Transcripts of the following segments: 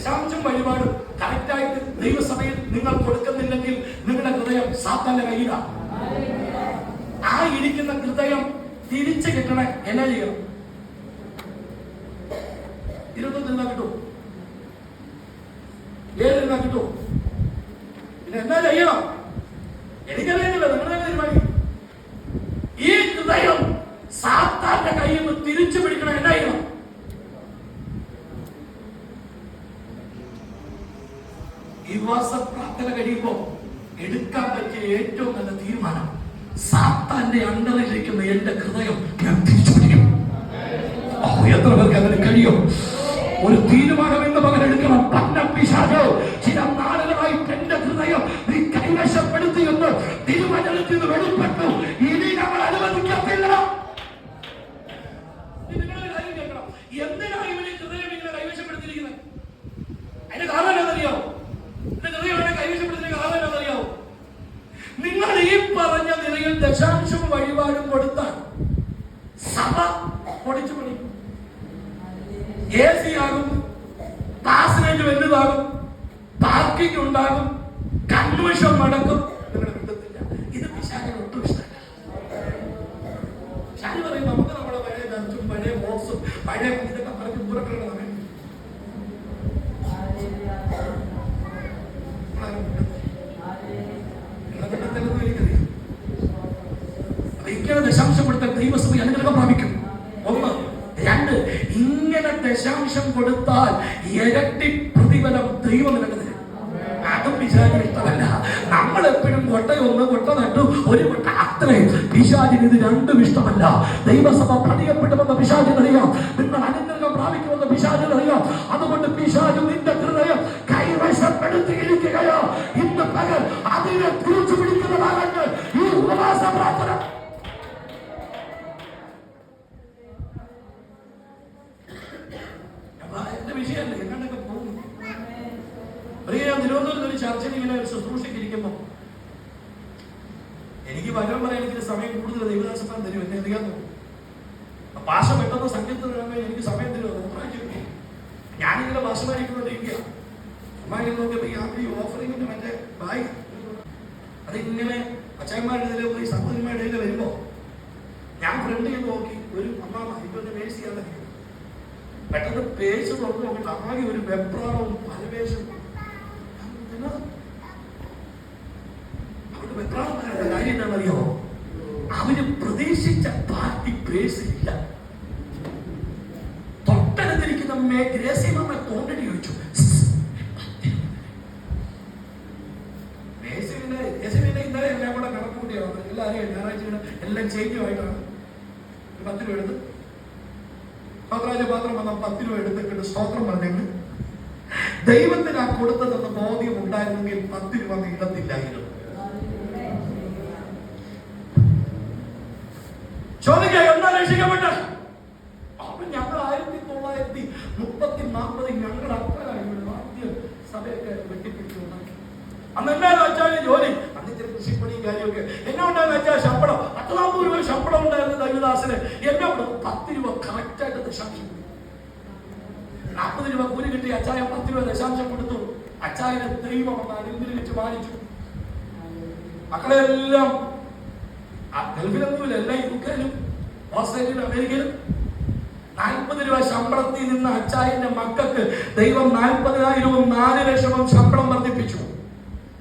ദശാംശം വഴിപാടും കറക്റ്റായിട്ട് ദൈവസഭയിൽ നിങ്ങൾ കൊടുക്കുന്നില്ലെങ്കിൽ നിങ്ങളുടെ ഹൃദയം സാത്താന്റെ കയ്യിലാണ് ആ ഇരിക്കുന്ന ഹൃദയം തിരിച്ചു കിട്ടണേ എന്നാ ചെയ്യണം ഇരുപത്തൊന്ന് കിട്ടും. ഏഴ് കിട്ടും. പിന്നെ എന്നാ ചെയ്യണം എനിക്കറിയുന്നില്ല നിങ്ങളെ തീരുമാനിക്കും ഈ ഹൃദയം സാത്താന്റെ കയ്യിൽ നിന്ന് തിരിച്ചു പിടിക്കണം എന്നാ ചെയ്യണം ഈ മാസ പ്രാർത്ഥന കഴിയുമ്പോ എടുക്കാൻ പറ്റിയ ഏറ്റവും നല്ല തീരുമാനം സാത്താന്റെ അണ്ടറിലിരിക്കുന്ന എന്റെ ഹൃദയം ഞാൻ തിരിച്ചു പിടിക്കും എത്ര പേർക്ക് അങ്ങനെ കഴിയും? ഒരു തീരുമാനം പാസനേജ് വലുതാകും. പാർക്കിംഗ് ഉണ്ടാകും. കൺവെൻഷൻ നടക്കും. കിട്ടത്തില്ല ഇത് പിശാചിന് ഒട്ടും ഇഷ്ടമല്ല. ഷാനി പറയും നമുക്ക് നമ്മുടെ പഴയ ബെഞ്ചും പഴയ ബോക്സും പഴയ ഇതൊക്കെ പറഞ്ഞ് പുറപ്പെടുന്ന ദശാംശപ്പെടുത്ത ദൈവസഭ അനുഗ്രഹം പ്രാപിക്കും ഒന്ന് രണ്ട് ഇങ്ങനെ ദശാംശം കൊടുത്താൽ ഇരട്ടി പ്രതിഫലം ദൈവം നിനക്ക് അതും പിശാചിന് ഇഷ്ടമല്ല നമ്മൾ എപ്പോഴും കൊട്ട ഒന്ന് കൊട്ട നട്ടു ഒരു കൊട്ട അത്രയും പിശാചിന് ഇത് രണ്ടും ഇഷ്ടമല്ല. ദൈവസഭ പണിയപ്പെടുമെന്ന് പിശാചിനറിയാം നിങ്ങൾ അനുഗ്രഹം പ്രാപിക്കുമെന്ന പിശാചിനറിയാം അതുകൊണ്ട് പിശാചു നിന്റെ വിഷയമല്ലേ എങ്ങോട്ടൊക്കെ പോകുന്നു അറിയാം തിരുവനന്തപുരത്ത് ഒരു ചർച്ചയിൽ ഇങ്ങനെ ഒരു ശുശ്രൂഷയ്ക്കിരിക്കുമ്പോൾ എനിക്ക് പകരം പറയാൻ എനിക്ക് സമയം കൂടുതൽ ദൈവദാസം തരും എന്നെ അറിയാമോ ഭാഷ പെട്ടെന്ന് സംഗീതത്തിൽ വരുമ്പോൾ എനിക്ക് സമയം തരുമോ ഞാനിങ്ങനെ ഭാഷ വായിക്കുന്നുണ്ടിരിക്കുക അമ്മായി നോക്കിയപ്പോ ഈ ഓഫറിങ്ങിന്റെ മറ്റേ ബായി. അതിങ്ങനെ അച്ഛന്മാരുടെ ഇതിലെ പോയി സഹോദരന്മാരുടെ ഇതിൽ വരുമ്പോ ഞാൻ ഫ്രണ്ട് ചെയ്ത് നോക്കി ഒരു അമ്മാമ ഇപ്പൊ മേഴ്സ് ചെയ്യാൻ പെട്ടെന്ന് പേജ് തുറന്നു നോക്കിയിട്ട് ആകെ ഒരു വെപ്രാളവും പരവേശവും. എന്നാ? അവരുടെ വെപ്രാളം വരാനുള്ള കാര്യം എന്താണെന്നറിയോ? അവർ പ്രതീക്ഷിച്ച പാർട്ടി പേഴ്സ് ഇല്ല. തൊട്ടടുത്തിരിക്കുന്ന മേ ഗ്രേസിയമ്മ തോണ്ടടി ചോദിച്ചു ഇന്നലെ എല്ലാം കൂടെ കണക്ക് കൂട്ടിയാണ് എല്ലാവരെയും ഞായറാഴ്ച എല്ലാം ചേഞ്ചുമായിട്ടാണ്. പത്ത് രൂപ എടുത്ത് സ്തോത്രാജ മാത്രം വന്ന പത്ത് രൂപ എടുത്തിട്ട് സ്തോത്രം പറഞ്ഞെങ്കിൽ ദൈവത്തിന് ആ കൊടുത്തതെന്ന് ബോധ്യം ഉണ്ടായിരുന്നെങ്കിൽ പത്ത് രൂപ നീളത്തില്ലായിരുന്നു ചോദിക്കുക എന്നാ വെച്ചാൽ ശമ്പളം. നാൽപ്പത് രൂപ ശമ്പളം ഉണ്ടായിരുന്നു ദൈവദാസിന്. എന്നെ അവിടെ പത്ത് രൂപ കറക്റ്റായിട്ട് ദശാംശം കൊടുത്തു. നാൽപ്പത് രൂപ കൂലി കിട്ടി അച്ചായ പത്ത് രൂപ ദശാംശം കൊടുത്തു. അച്ചായനെ ദൈവം ഒന്ന് അനുഗ്രഹിച്ച് മാനിച്ചു മക്കളെല്ലാം ഗൾഫിലൊന്നുമില്ല എല്ലാ യു ഓസ്ട്രേലിയയിലും അമേരിക്കയിലും നാൽപ്പത് രൂപ ശമ്പളത്തിൽ നിന്ന് അച്ചായന്റെ മക്കൾക്ക് ദൈവം നാൽപ്പതിനായിരവും നാല് ലക്ഷവും ശമ്പളം വർദ്ധിപ്പിച്ചു.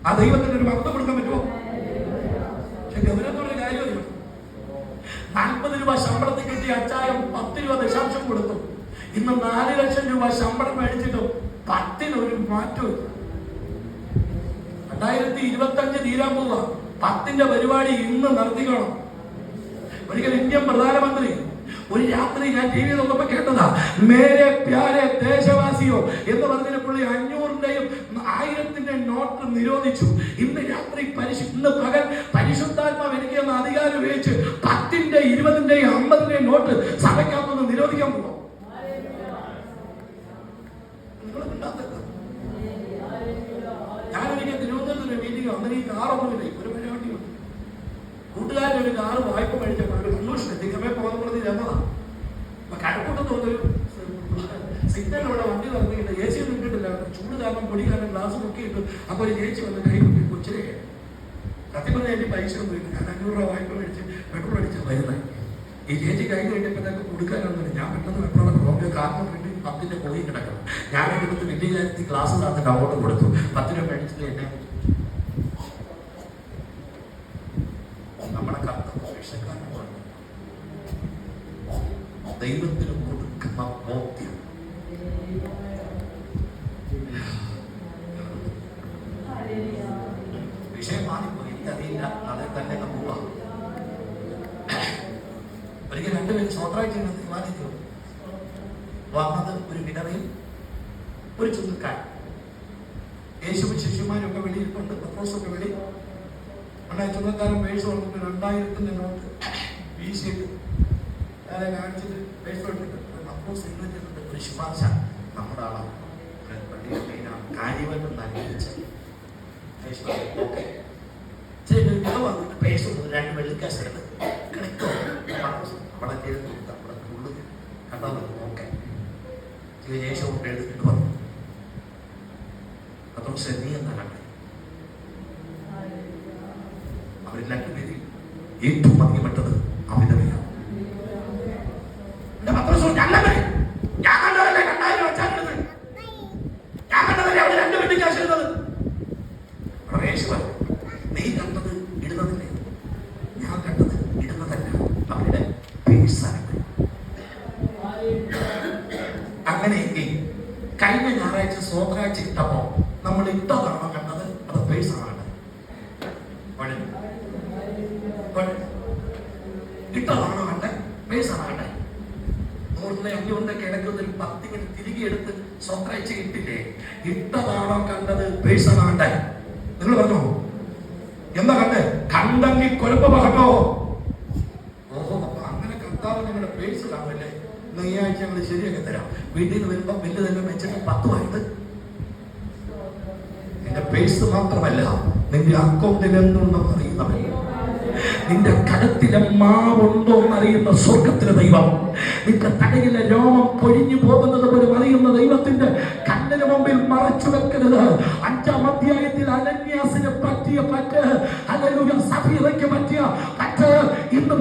ആ ദൈവത്തിന് ഒരു മക്കൾ കൊടുക്കാൻ പറ്റുമോ? പക്ഷെ ഗൗരവത്തോടെ കാര്യമില്ല നാൽപ്പത് രൂപ ശമ്പളത്തിൽ കിട്ടിയ അച്ചായം പത്ത് രൂപ ദശാംശം കൊടുത്തു. ഇന്ന് നാല് ലക്ഷം രൂപ ശമ്പളം മേടിച്ചിട്ടും പത്തിന് ഒരു മാറ്റവും. രണ്ടായിരത്തി ഇരുപത്തി അഞ്ച് തീരാൻ പോവുക പത്തിന്റെ പരിപാടി ഇന്ന് നടത്തിക്കണം. ഒരിക്കൽ ഇന്ത്യൻ പ്രധാനമന്ത്രി ഒരു രാത്രി ഞാൻ ടി വി നോക്കുമ്പോ കേട്ടതാ മേരെ പ്യാരെ ദേശവാസിയോ എന്ന് പറഞ്ഞതിന് പുള്ളി അഞ്ഞൂറിന്റെയും ആയിരത്തിന്റെ നോട്ട് നിരോധിച്ചു. ഇന്ന് രാത്രി പരിശു ഇന്ന് പകൽ പരിശുദ്ധാത്മാവ് എനിക്ക് എന്ന അധികാരം ഉപയോഗിച്ച് പത്തിന്റെ ഇരുപതിന്റെയും അമ്പതിന്റെയും നോട്ട് സഭയ്ക്കകത്തൊന്ന് നിരോധിക്കാൻ പോകും ഞാനൊരിക്കൽ തിരുവനന്തപുരത്ത് മീറ്റിംഗ് അന്നേരം കാറൊന്നുമില്ല ഒരു പരിപാടിയുണ്ട് കൂട്ടുകാരൻ ഒരു കാറ് വായ്പ മേടിച്ചപ്പോൾ ഒരു കൺവെൻഷൻ എത്തിക്കമേ ചെന്നതാ അപ്പൊ കഴക്കൂട്ടത്ത് വന്നൊരു സിഗ്നൽ അവിടെ വണ്ടി നടന്നിട്ട് സി ഒന്നും ഇട്ടിട്ടില്ല. കാരണം പൊടി കാരണം ഗ്ലാസ് നോക്കിയിട്ട് അപ്പൊ ഒരു ചേച്ചി വന്ന് കൈ കുട്ടി കൊച്ചിലെ സത്യം പറഞ്ഞാൽ പൈസ ഒന്നും ഇല്ല. ഞാൻ അഞ്ഞൂറ് രൂപ വായ്പ മേടിച്ച് പെട്രോൾ അടിച്ച് വരുന്നത് ഈ ചേച്ചി കൈ കഴിഞ്ഞപ്പോഴത്തേക്ക് കൊടുക്കാനൊന്നുമില്ല ഞാൻ പെട്ടെന്ന് പെട്രോൾ റോഡിൽ കാരണം വേണ്ടി പത്തിന്റെ പോയി കിടക്കണം. ഞാൻ എടുത്ത് വലിയ കാര്യത്തിൽ ക്ലാസ് താന്നിട്ട് അങ്ങോട്ട് കൊടുത്തു. പത്ത് രൂപ അടിച്ചിട്ട് എന്നെ നമ്മുടെ കത്ത് ദൈവത്തിന് കൊടുക്കുന്ന ബോധ്യം വിഷയം മാറിപ്പോയി എനിക്കറിയില്ല അതെ തന്നെ അങ്ങ് പോവാ ഒരിക്കൽ രണ്ടുപേരും സ്വന്തമായിട്ട് ഇങ്ങനെ തീരുമാനിച്ചു വന്നത് ഒരു വിടവയും ഒരു ചുങ്കക്കാരൻ യേശുവും ശിശുമാരൊക്കെ വെളിയിൽപ്പുണ്ട് പത്രോസൊക്കെ വെളി ഉണ്ടായ ചുങ്കക്കാരൻ പേഴ്സ് കൊടുത്തിട്ട് രണ്ടായിരത്തിന്റെ നോട്ട് വീശിയിട്ട് അയാളെ കാണിച്ചിട്ട് പേഴ്സ് കൊടുത്തിട്ട് പത്രോസ് ചെന്നിട്ട് ഒരു ശുപാർശ. നമ്മുടെ ആളാണ് കാര്യമായിട്ട് നന്ദിച്ച് "ഓക്കേ." ശരി, വിധവ വന്നിട്ട് പേഴ്സ് രണ്ട് വെള്ളിക്കാശ് എടുത്ത് കിടക്കോ പത്രോസ് അവിടെ കയറി കൊടുത്ത് അവിടെ തുള്ളു കണ്ടാൽ മതി ഓക്കെ. യേശു കൊണ്ട് എഴുതിട്ട് പറഞ്ഞു അപ്പം നീ എന്നാ കണ്ടേ അവർ രണ്ടുപേരിൽ ഏറ്റവും അധികപ്പെട്ടത് അമിതവയാണ് എന്റെ പത്രോസ് പറഞ്ഞു, "അല്ലമ്മേ, ഞാൻ കണ്ടതല്ലേ രണ്ടായിരം വെച്ചാൽ ഞാൻ കണ്ടതല്ലേ അവിടെ രണ്ട് നീ ഞാൻ കണ്ടത് ഇടുന്നതല്ല. അവരുടെ പേഴ്സാണ് ഞായറാഴ്ച സ്വോത്രാഴ്ച ഇട്ടപ്പോ നമ്മൾ ഇട്ടതാണോ കണ്ടത് അത് പേഴ്സൺ ആണ്. ഇട്ട തവണ കണ്ട പേഴ്സൺ നൂറിനെ അഞ്ഞൂറിന്റെ കിടക്കുന്ന ഒരു പത്തിങ്ങനെ തിരികെ എടുത്ത് സ്വോത്രാഴ്ച ഇട്ടില്ലേ? ഇട്ട തവണ കണ്ടത് പേഴ്സൺ കണ്ടത് നിങ്ങൾ പറഞ്ഞോ എന്താ കണ്ട്? കണ്ടെങ്കിൽ കൊലപ്പ പറഞ്ഞോ ഓഹോ അപ്പൊ അങ്ങനെ കർത്താവ് നിങ്ങളുടെ പേഴ്സ് കാണില്ലേ നെയ്യാഴ്ച ശരിയാക്കി തരാം. വീട്ടിൽ നിന്ന് വരുമ്പോ ബില്ല് തന്നെ വെച്ചിട്ട് പത്തുമായിട്ട്. നിന്റെ പേഴ്സ് മാത്രമല്ല നിന്റെ അക്കൗണ്ടിൽ എന്തുണ്ടെന്ന് നിന്റെ കടത്തിലെ മാവുണ്ടോ എന്നറിയുന്ന സ്വർഗത്തിലെ ദൈവം. നിന്റെ തടയിലെ രോമം പൊഴിഞ്ഞു പോകുന്നത് പോലും അറിയുന്ന ദൈവത്തിന്റെ കണ്ണിന് മുമ്പിൽ മറച്ചു വെക്കരുത്. അഞ്ചാം അധ്യായത്തിൽ അനന്യാസിനെ പറ്റിയ പറ്റ് അല്ലെങ്കിൽ സഭീറയ്ക്ക് പറ്റിയ പറ്റ്. ഇന്ന്